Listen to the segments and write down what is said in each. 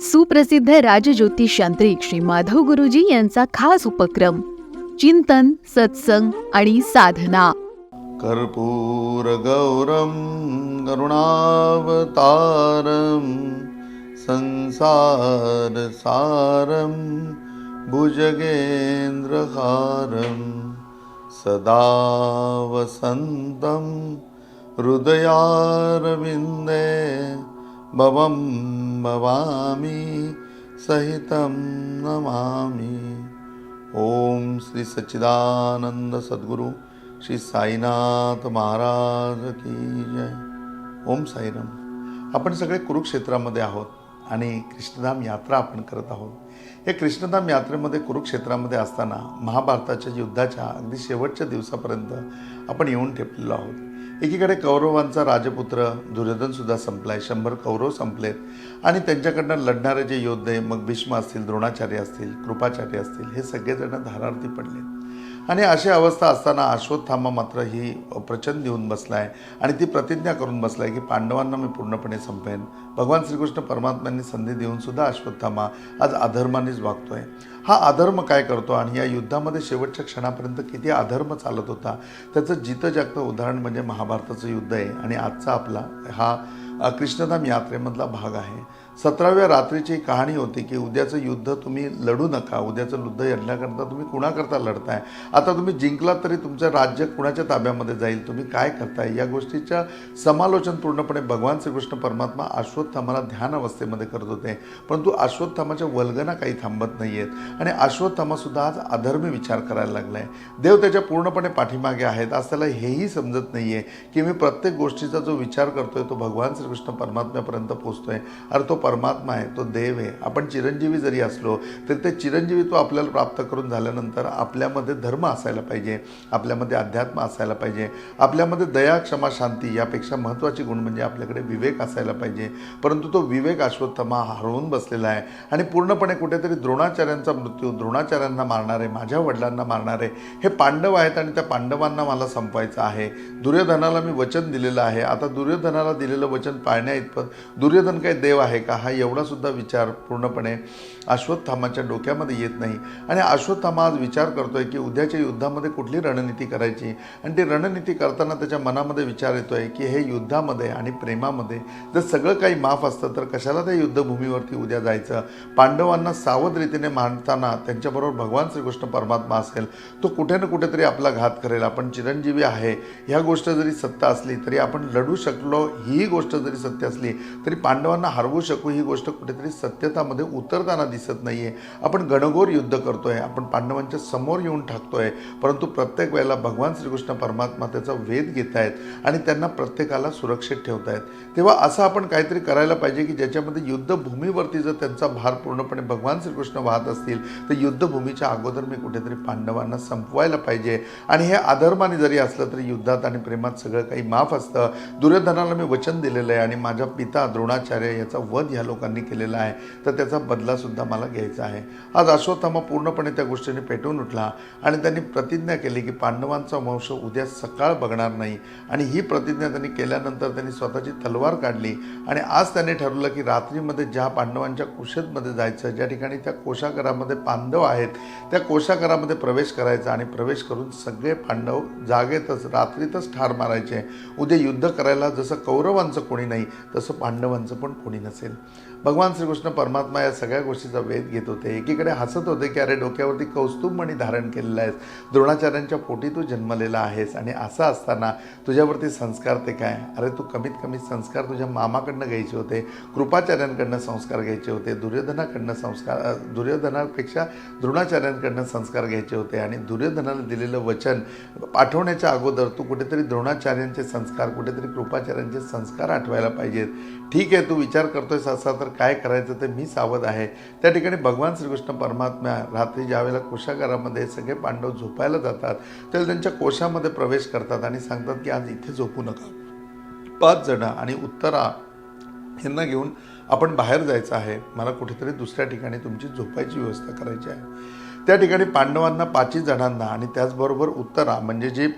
सुप्रसिद्ध राजज्योतिष यांत्रिक श्री माधव गुरुजी यांचा खास उपक्रम चिंतन सत्संग आणि साधना. कर्पूरगौरं करुणावतारं संसारसारं भुजगेन्द्रहारं सदा वसंतम हृदयारविन्दे भवम भवामि सहितं नमामि। ओम श्री सच्चिदानंद सद्गुरु श्री साईनाथ महाराज की जय। ओम साईराम। आपण सगळे कुरुक्षेत्रामध्ये आहोत आणि कृष्णधाम यात्रा आपण करत आहोत. या कृष्णधाम यात्रेमध्ये कुरुक्षेत्रामध्ये असताना महाभारताच्या युद्धाच्या अगदी शेवटच्या दिवसापर्यंत आपण येऊन ठेपलेलो आहोत. एकीकडे कौरवांचा राजपुत्र दुर्योधन सुद्धा संपलाय शंभर कौरव संपलेत. आणि त्यांच्याकडनं लढणारे जे योद्धे मग भीष्म असतील द्रोणाचार्य असतील कृपाचार्य असतील हे सगळेजण धारार्थी पडले आणि अशी अवस्था असताना अश्वत्थामा मात्र ही प्रचंड येऊन बसलाय आणि ती प्रतिज्ञा करून बसलाय की पांडवांना मी पूर्णपणे संपेन. भगवान श्रीकृष्ण परमात्म्यांनी संधी देऊन सुद्धा अश्वत्थामा आज अधर्मानेच वागतोय. हा अधर्म काय करतो आणि या युद्धामध्ये शेवटच्या क्षणापर्यंत किती अधर्म चालत होता त्याचं जितं जागतं उदाहरण म्हणजे महाभारताचं युद्ध आहे आणि आजचा आपला हा कृष्णधाम यात्रेमधला भाग आहे. सतराव्या रात्रीची कहाणी होती की उद्याचं युद्ध तुम्ही लढू नका उद्याचं युद्ध लढण्याकरता तुम्ही कुणाकरता लढताय? आता तुम्ही जिंकलात तरी तुमचं राज्य कुणाच्या ताब्यामध्ये जाईल? तुम्ही काय करताय? या गोष्टीच्या समालोचन पूर्णपणे भगवान श्रीकृष्ण परमात्मा अश्वत्थामाला ध्यान अवस्थेमध्ये करत होते. परंतु अश्वत्थामाच्या वल्गना काही थांबत नाही आहेत आणि अश्वत्थामासुद्धा आज अधर्मी विचार करायला लागलाय. देव त्याच्या पूर्णपणे पाठीमागे आहेत. आज त्याला हेही समजत नाही आहे की मी प्रत्येक गोष्टीचा जो विचार करतोय तो भगवान श्रीकृष्ण परमात्म्यापर्यंत पोचतोय अरे तो परमात्मा आहे तो देव आहे. आपण चिरंजीवी जरी असलो तरी ते चिरंजीवी तो आपल्याला प्राप्त करून झाल्यानंतर आपल्यामध्ये धर्म असायला पाहिजे आपल्यामध्ये अध्यात्म असायला पाहिजे आपल्यामध्ये दया क्षमा शांती यापेक्षा महत्त्वाची गुण म्हणजे आपल्याकडे विवेक असायला पाहिजे. परंतु तो विवेक अश्वत्थमा हरवून बसलेला आहे. आणि पूर्णपणे कुठेतरी द्रोणाचार्यांचा मृत्यू द्रोणाचार्यांना मारणारे माझ्या वडिलांना मारणारे हे पांडव आहेत आणि त्या पांडवांना मला संपवायचं आहे. दुर्योधनाला मी वचन दिलेलं आहे. आता दुर्योधनाला दिलेलं वचन पाळण्या इतपत दुर्योधन काही देव आहे का? हा एवढासुद्धा विचार पूर्णपणे अश्वत्थामाच्या डोक्यामध्ये येत नाही. आणि अश्वत्थामा आज विचार करतोय की उद्याच्या युद्धामध्ये कुठली रणनीती करायची? आणि ती रणनीती करताना त्याच्या मनामध्ये विचार येतोय की हे युद्धामध्ये आणि प्रेमामध्ये जर सगळं काही माफ असतं तर कशाला त्या युद्धभूमीवरती उद्या जायचं? पांडवांना सावध रीतीने मांडताना त्यांच्याबरोबर भगवान श्रीकृष्ण परमात्मा असेल तो कुठे ना कुठेतरी आपला घात करेल. आपण चिरंजीवी आहे. ह्या गोष्ट जरी सत्य असली तरी आपण लढू शकलो ही गोष्ट जरी सत्य असली तरी पांडवांना हरवू शकू ही गोष्ट कुठेतरी सत्यतामध्ये उतरताना दिसते. नाही आहे आपण गणगोर युद्ध करतोय आपण पांडवांच्या समोर येऊन टाकतोय परंतु प्रत्येक वेळेला भगवान श्रीकृष्ण परमात्मा त्याचा वेध घेत आहेत आणि त्यांना प्रत्येकाला सुरक्षित ठेवत आहेत तेव्हा असं आपण काहीतरी करायला पाहिजे की ज्याच्यामध्ये युद्धभूमीवरती जर त्यांचा भार पूर्णपणे भगवान श्रीकृष्ण वाहत असतील तर युद्धभूमीच्या अगोदर मी कुठेतरी पांडवांना संपवायला पाहिजे. आणि हे अधर्माने जरी असलं तरी युद्धात आणि प्रेमात सगळं काही माफ असतं. दुर्योधनाला मी वचन दिलेलं आहे आणि माझ्या पिता द्रोणाचार्य याचा वध ह्या लोकांनी केलेला आहे. तर त्याचा बदलासुद्धा मला घ्यायचा आहे. आज अश्वत्थामा पूर्णपणे त्या गोष्टीने पेटून उठला आणि त्यांनी प्रतिज्ञा केली की पांडवांचा वंश उद्या सकाळ बघणार नाही. आणि ही प्रतिज्ञा त्यांनी केल्यानंतर त्यांनी स्वतःची तलवार काढली आणि आज त्यांनी ठरवलं की रात्रीमध्ये ज्या पांडवांच्या कुशेतमध्ये जायचं ज्या ठिकाणी त्या कोशागरामध्ये पांडव आहेत त्या कोशागरामध्ये प्रवेश करायचा आणि प्रवेश करून सगळे पांडव जागेतच रात्रीतच ठार मारायचे. उद्या युद्ध करायला जसं कौरवांचं कोणी नाही तसं पांडवांचं पण कोणी नसेल. भगवान श्रीकृष्ण परमात्मा या सगळ्या गोष्टीचा वेध घेत होते. एकीकडे हसत होते की अरे डोक्यावरती कौस्तुभमणी धारण केलेला आहेस द्रोणाचार्यांच्या पोटी तू जन्मलेला आहेस आणि असं असताना तुझ्यावरती संस्कार ते काय? अरे तू कमीत कमी संस्कार तुझ्या मामाकडनं घ्यायचे होते कृपाचार्यांकडनं संस्कार घ्यायचे होते दुर्योधनाकडनं संस्कार दुर्योधनापेक्षा द्रोणाचार्यांकडनं संस्कार घ्यायचे होते आणि दुर्योधनाला दिलेलं वचन पाठवण्याच्या अगोदर तू कुठेतरी द्रोणाचार्यांचे संस्कार कुठेतरी कृपाचार्यांचे संस्कार आठवायला पाहिजेत. ठीक आहे तू विचार करतोयस असा तर काय करायचं ते मी सावध आहे. त्या ठिकाणी भगवान श्रीकृष्ण परमात्मा रात्री ज्यावेळेला कोशागारामध्ये सगळे पांडव झोपायला जातात त्यावेळेला त्यांच्या कोशामध्ये प्रवेश करतात आणि सांगतात की आज इथे झोपू नका. पाच जण आणि उत्तरा यांना घेऊन आपण बाहेर जायचं आहे. मला कुठेतरी दुसऱ्या ठिकाणी तुमची झोपायची व्यवस्था करायची आहे. त्या ठिकाणी पांडवांना पाचही जणांना आणि त्याचबरोबर उत्तरा म्हणजे जी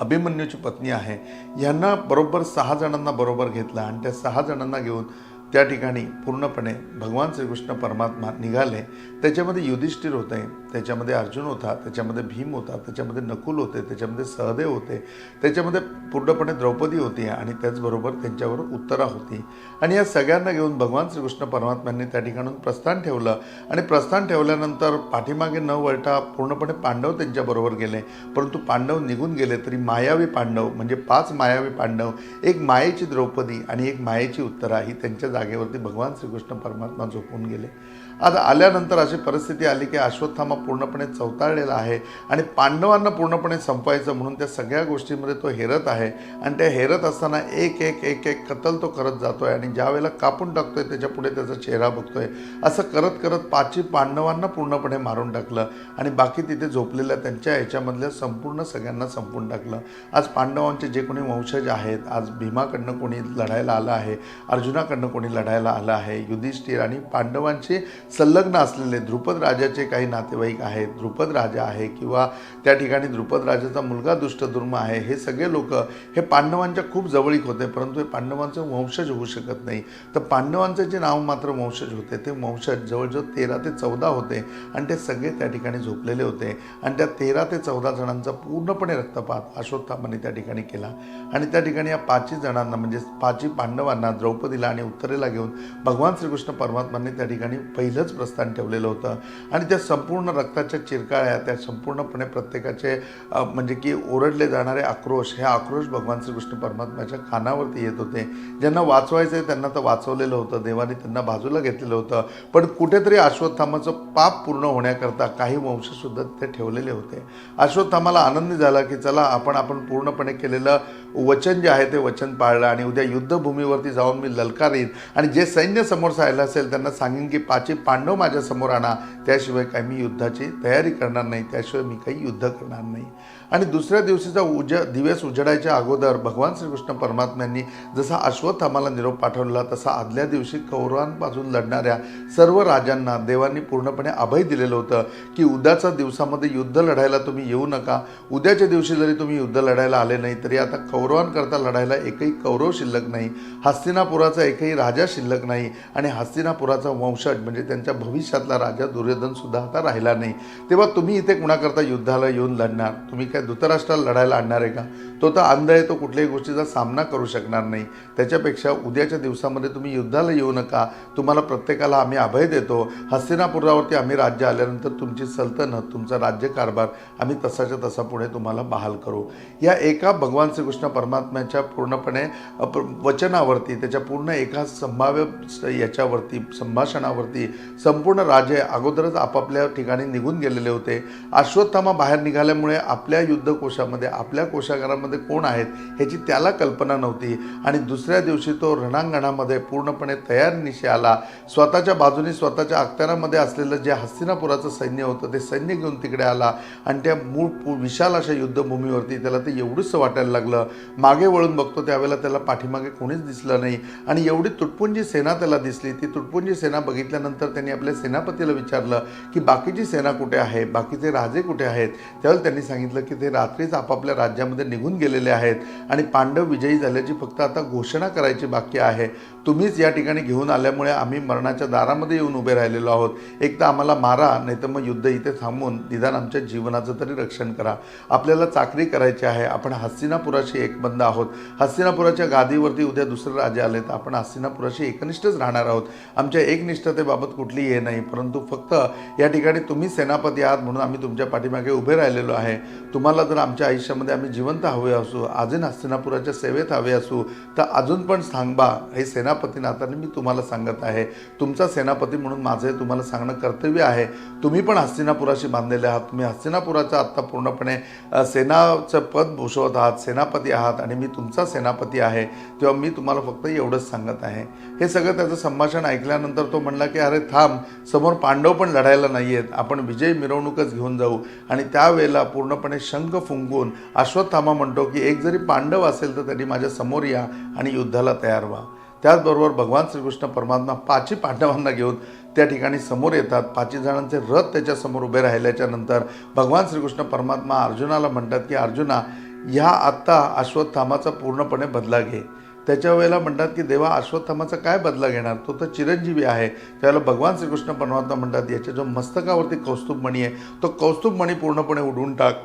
अभिमन्यूची पत्नी आहे यांना बरोबर सहा जणांना बरोबर घेतलं आणि त्या सहा जणांना घेऊन त्या ठिकाणी पूर्णपणे भगवान श्रीकृष्ण परमात्मा निघाले. त्याच्यामध्ये युधिष्ठिर होते. त्याच्यामध्ये अर्जुन होता त्याच्यामध्ये भीम होता त्याच्यामध्ये नकुल होते त्याच्यामध्ये सहदेव होते त्याच्यामध्ये पूर्णपणे द्रौपदी होती आणि त्याचबरोबर त्यांच्यावर उत्तरा होती. आणि या सगळ्यांना घेऊन भगवान श्रीकृष्ण परमात्म्यांनी त्या ठिकाणून प्रस्थान ठेवलं. आणि प्रस्थान ठेवल्यानंतर पाठीमागे न वळता पूर्णपणे पांडव त्यांच्याबरोबर गेले. परंतु पांडव निघून गेले तरी मायावी पांडव म्हणजे पाच मायावी पांडव एक मायेची द्रौपदी आणि एक मायेची उत्तरा ही त्यांच्या जागेवरती भगवान श्रीकृष्ण परमात्मा झोपून गेले. आता आल्यानंतर अशी परिस्थिती आली की अश्वत्थामा पूर्णपणे चवताळलेला आहे आणि पांडवांना पूर्णपणे संपवायचं म्हणून त्या सगळ्या गोष्टींमध्ये तो हेरत आहे. आणि त्या हेरत असताना एक एक एक एक कतल तो करत जातो आहे आणि ज्या वेळेला कापून टाकतोय त्याच्या पुढे त्याचा चेहरा बघतोय. असं करत करत पाची पांडवांना पूर्णपणे मारून टाकलं आणि बाकी तिथे झोपलेल्या त्यांच्या ह्याच्यामधल्या संपूर्ण सगळ्यांना संपून टाकलं. आज पांडवांचे जे कोणी वंशज आहेत आज भीमाकडनं कोणी लढायला आलं आहे अर्जुनाकडनं कोणी लढायला आलं आहे युधिष्ठिर आणि पांडवांचे संलग्न असलेले द्रुपद राजाचे काही नातेवाईक आहेत द्रुपद राजा आहे किंवा त्या ठिकाणी द्रुपद राजाचा मुलगा दुष्टधुर्म आहे हे सगळे लोक हे पांडवांच्या खूप जवळीक होते परंतु हे पांडवांचे वंशज होऊ शकत नाही. तर पांडवांचे जे नाव मात्र वंशज होते ते वंशज जवळजवळ तेरा ते चौदा होते आणि ते सगळे त्या ठिकाणी झोपलेले होते आणि त्या तेरा ते चौदा जणांचा पूर्णपणे रक्तपात अश्वत्थामाने त्या ठिकाणी केला आणि त्या ठिकाणी या पाचही जणांना म्हणजे पाचही पांडवांना द्रौपदीला आणि उत्तरेला घेऊन भगवान श्रीकृष्ण परमात्माने त्या ठिकाणी पहिलंच प्रस्थान ठेवलेलं होतं. आणि त्या संपूर्ण रक्ताच्या चिरकाळ्या त्या संपूर्णपणे प्रत्येकाचे म्हणजे की ओरडले जाणारे आक्रोश हे आक्रोश भगवान श्रीकृष्ण परमात्म्याच्या कानावरती येत होते. ज्यांना वाचवायचं आहे त्यांना तर वाचवलेलं होतं देवाने त्यांना बाजूला घेतलेलं होतं. पण कुठेतरी अश्वत्थामाचं पाप पूर्ण होण्याकरता काही वंशसुद्धा ते ठेवलेले होते. अश्वत्थामाला आनंदी झाला की चला आपण आपण पूर्णपणे केलेलं वचन जे आहे ते वचन पाळलं आणि उद्या युद्धभूमीवरती जाऊन मी ललकारीन आणि जे सैन्य समोर राहिलं असेल त्यांना सांगेन की पाची पांडव माझ्यासमोर आणा. त्याशिवाय काही मी युद्धाची तयारी करणार नाही. त्याशिवाय मी काही युद्ध करणार नाही. आणि दुसऱ्या दिवशीचा उज दिवस उजडायच्या अगोदर भगवान श्रीकृष्ण परमात्म्यांनी जसा अश्वत्थामाला निरोप पाठवला तसा आदल्या दिवशी कौरवांपासून लढणाऱ्या सर्व राजांना देवांनी पूर्णपणे अभय दिलेलं होतं की उद्याच्या दिवसामध्ये युद्ध लढायला तुम्ही येऊ नका. उद्याच्या दिवशी जरी तुम्ही युद्ध लढायला आले नाही तरी आता कौरवांकरता लढायला एकही कौरव शिल्लक नाही. हस्तिनापुराचा एकही राजा शिल्लक नाही आणि हस्तिनापुराचा वंशज म्हणजे त्यांच्या भविष्यातला राजा दुर्योधन सुद्धा आता राहिला नाही. तेव्हा तुम्ही इथे कुणाकरता युद्धाला येऊन लढणार? तुम्ही काय धृतराष्ट्राला लढायला आणणार आहे का? तो तर अंध आहे तो कुठल्याही गोष्टीचा सामना करू शकणार नाही. त्याच्यापेक्षा उद्याच्या दिवसामध्ये तुम्ही युद्धाला येऊ नका. तुम्हाला प्रत्येकाला आम्ही अभय देतो. हस्तिनापुरावरती आम्ही राज्य आल्यानंतर तुमची सल्तनत तुमचा राज्यकारभार आम्ही तसाच्या तसा पुढे तुम्हाला बहाल करू. या एका भगवान श्रीकृष्ण परमात्म्याच्या पूर्णपणे वचनावरती त्याच्या पूर्ण एका संभाव्य याच्यावरती संभाषणावरती संपूर्ण राजे अगोदरच आपापल्या ठिकाणी निघून गेलेले होते. अश्वत्थामा बाहेर निघाल्यामुळे आपल्या युद्धकोशामध्ये आपल्या कोशागारामध्ये कोण आहेत ह्याची त्याला कल्पना नव्हती. आणि दुसऱ्या दिवशी तो रणांगणामध्ये पूर्णपणे तयार निशी आला. स्वतःच्या बाजूने स्वतःच्या अखत्यारामध्ये असलेलं जे हस्तिनापुराचं सैन्य होतं ते सैन्य घेऊन तिकडे आला. आणि त्या मूळ विशाल अशा युद्धभूमीवरती त्याला ते एवढंच वाटायला लागलं. मागे वळून बघतो त्यावेळेला त्याला पाठीमागे कोणीच दिसलं नाही. आणि एवढी तुटपुंजी सेना त्याला दिसली. ती तुटपुंजी सेना बघितल्यानंतर त्यांनी आपल्या सेनापतीला विचारलं की बाकीची सेना कुठे आहे? बाकीचे राजे कुठे आहेत? त्यावेळेला त्यांनी सांगितलं की ते रात्रीच आपापल्या राज्यामध्ये निघून गेलेले आहेत. आणि पांडव विजयी झाल्याची फक्त आता घोषणा करायची बाकी आहे. तुम्हीच या ठिकाणी घेऊन आल्यामुळे आम्ही मरणाच्या दारामध्ये येऊन उभे राहिलेलो आहोत. एक तर आम्हाला मारा नाही तर मग युद्ध इथे थांबवून निदान आमच्या जीवनाचं तरी रक्षण करा. आपल्याला चाकरी करायची आहे. आपण हस्तिनापुराशी एकबंद आहोत. हस्तिनापुराच्या गादीवरती उद्या दुसरे राजे आले तर आपण हस्तिनापुराशी एकनिष्ठच राहणार आहोत. आमच्या एकनिष्ठतेबाबत कुठली हे नाही. परंतु फक्त या ठिकाणी तुम्ही सेनापती आहात म्हणून आम्ही तुमच्या पाठीमागे उभे राहिलेलो आहे. तुम्हाला जर आमच्या आयुष्यामध्ये आम्ही जिवंत हवे असू अजून हस्तिनापुराच्या सेवेत हवे असू तर अजून पण थांबा हे सेनापती मी तुम्हाला सांगत आहे. तुमचा सेनापती म्हणून माझं तुम्हाला सांगणं कर्तव्य आहे. तुम्ही पण हस्तिनापुराशी बांधलेले आहात. तुम्ही हस्तिनापुराचा आत्ता पूर्णपणे सेनाचं पद भूषवत आहात सेनापती आहात आणि मी तुमचा सेनापती आहे तेव्हा मी तुम्हाला फक्त एवढंच सांगत आहे. हे सगळं त्याचं संभाषण ऐकल्यानंतर तो म्हणला की अरे थांब. समोर पांडव पण लढायला नाही आहेत आपण विजय मिरवणूकच घेऊन जाऊ. आणि त्यावेळेला पूर्णपणे शंख फुंकून अश्वत्थामा म्हणतो की एक जरी पांडव असेल तर त्यांनी माझ्यासमोर या आणि युद्धाला तयार व्हा. त्याचबरोबर भगवान श्रीकृष्ण परमात्मा पाची पांडवांना घेऊन त्या ठिकाणी समोर येतात. पाची जणांचे रथ त्याच्यासमोर उभे राहिल्याच्या नंतर भगवान श्रीकृष्ण परमात्मा अर्जुनाला म्हणतात की अर्जुना ह्या आत्ता अश्वत्थामाचा पूर्णपणे बदला घे. त्याच्या वेळेला म्हणतात की देवा अश्वत्थामाचा काय बदला घेणार? तो तर चिरंजीवी आहे. त्यावेळेला भगवान श्रीकृष्ण परमात्मा म्हणतात याच्या जो मस्तकावरती कौस्तुभमणी आहे तो कौस्तुभमणी पूर्णपणे उडवून टाक.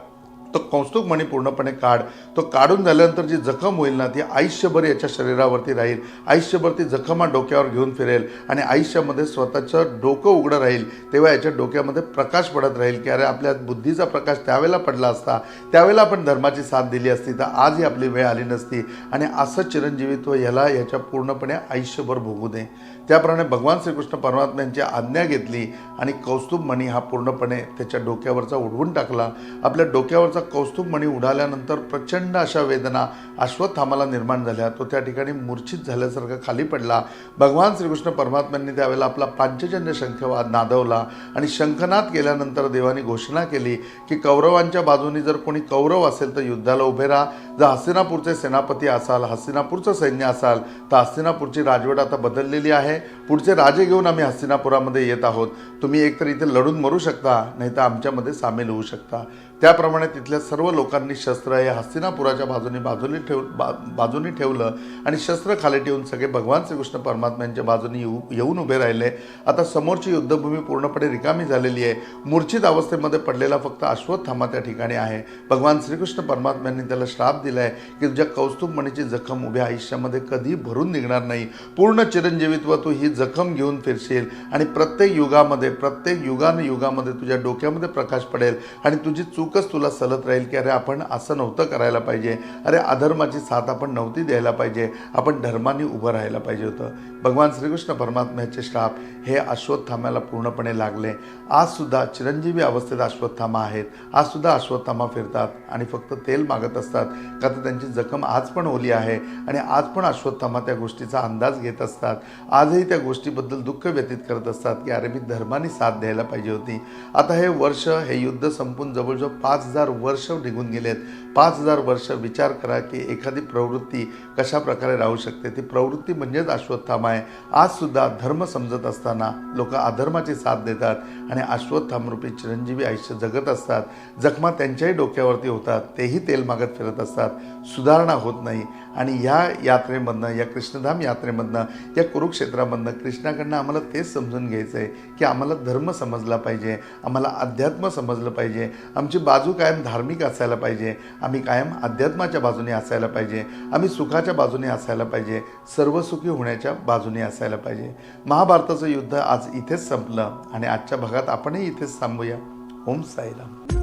तो कौस्तुभ मणी पूर्णपणे काढ. तो काढून झाल्यानंतर जी जखम होईल ना ती आयुष्यभर याच्या शरीरावरती राहील. आयुष्यभर ती जखमा डोक्यावर घेऊन फिरेल आणि आयुष्यामध्ये स्वतःचं डोकं उघडं राहील तेव्हा याच्या डोक्यामध्ये प्रकाश पडत राहील की अरे आपल्या बुद्धीचा प्रकाश त्यावेळेला पडला असता. त्यावेळेला आपण धर्माची साथ दिली असती तर आज ही आपली वेळ आली नसती. आणि असं चिरंजीवित्व याला याच्या पूर्णपणे आयुष्यभर भोगू दे. त्याप्रमाणे भगवान श्रीकृष्ण परमात्म्यांची आज्ञा घेतली आणि कौस्तुभ मणी हा पूर्णपणे त्याच्या डोक्यावरचा उडवून टाकला. आपल्या डोक्यावरचा कौस्तुभ उडाल्यानंतर प्रचंड अशा वेदना अश्वत्थामाला निर्माण झाल्या. तो त्या ठिकाणी मूर्छित झाल्यासारखा खाली पडला. भगवान श्रीकृष्ण परमात्म्यांनी त्यावेळेला आपला पांचजन्य शंखवाद नादवला आणि शंखनाद केल्यानंतर देवाने घोषणा केली की कौरवांच्या बाजूनी जर कोणी कौरव असेल तर युद्धाला उभे राहा. जर हस्तिनापूरचे सेनापती असाल हस्तिनापूरचं सैन्य असाल तर हस्तिनापूरची राजवट आता बदललेली आहे. पुढचे राजे घेऊन आम्ही हस्तिनापुरामध्ये येत आहोत. तुम्ही एकतर इथे लढून मरू शकता नाही तर आमच्यामध्ये सामील होऊ शकता. त्याप्रमाणे तिथल्या सर्व लोकांनी शस्त्र हे हस्तिनापुराच्या बाजूने बाजूने ठेव बा बाजूने ठेवलं आणि शस्त्र खाली ठेवून सगळे भगवान श्रीकृष्ण परमात्म्यांच्या बाजूने येऊ येऊन उभे राहिले. आता समोरची युद्धभूमी पूर्णपणे रिकामी झालेली आहे. मूर्छित अवस्थेमध्ये पडलेला फक्त अश्वत्थामा त्या ठिकाणी आहे. भगवान श्रीकृष्ण परमात्म्यांनी त्याला श्राप दिला आहे की तुझ्या कौस्तुभ मणीची जखम उभ्या आयुष्यामध्ये कधी भरून निघणार नाही. पूर्ण चिरंजीवित्व तू ही जखम घेऊन फिरशील आणि प्रत्येक युगामध्ये प्रत्येक युगानुयुगामध्ये तुझ्या डोक्यामध्ये प्रकाश पडेल आणि तुझी चूक चूकच तुला सलत राहील की अरे आपण असं नव्हतं करायला पाहिजे. अरे अधर्माची साथ आपण नव्हती द्यायला पाहिजे. आपण धर्माने उभं राहायला पाहिजे होतं. भगवान श्रीकृष्ण परमात्म्याचे श्राप हे अश्वत्थाम्याला पूर्णपणे लागले. आजसुद्धा चिरंजीवी अवस्थेत अश्वत्थामा आहेत. आजसुद्धा अश्वत्थामा फिरतात आणि फक्त तेल मागत असतात. का तर त्यांची जखम आज पण ओली आहे आणि आज पण अश्वत्थामा त्या गोष्टीचा अंदाज घेत असतात. आजही त्या गोष्टीबद्दल दुःख व्यतीत करत असतात की अरे मी धर्माने साथ द्यायला पाहिजे होती. आता हे वर्ष हे युद्ध संपून जवळजवळ पाच हजार वर्ष निघून गेलेत. पाच हजार वर्ष विचार करा की एखादी प्रवृत्ती कशा प्रकारे राहू शकते? ती प्रवृत्ती म्हणजेच अश्वत्थामा आहे. आजसुद्धा धर्म समजत असताना लोक अधर्माची साथ देतात आणि अश्वत्थामरूपी चिरंजीवी आयुष्य जगत असतात. जखमा त्यांच्याही डोक्यावरती होतात. तेही तेल मागत फिरत असतात. सुधारणा होत नाही. आणि या यात्रेमधनं या कृष्णधाम यात्रेमधनं या कुरुक्षेत्रामधनं कृष्णाकडनं आम्हाला तेच समजून घ्यायचं आहे की आम्हाला धर्म समजला पाहिजे आम्हाला अध्यात्म समजलं पाहिजे आमची बाजू कायम धार्मिक असायला पाहिजे आम्ही कायम अध्यात्माच्या बाजूने असायला पाहिजे आम्ही सुखाच्या बाजूने असायला पाहिजे सर्वसुखी होण्याच्या बाजूने असायला पाहिजे. महाभारताचं युद्ध आज इथेच संपलं आणि आजच्या भागात आपणही इथेच थांबूया. ओम साईराम.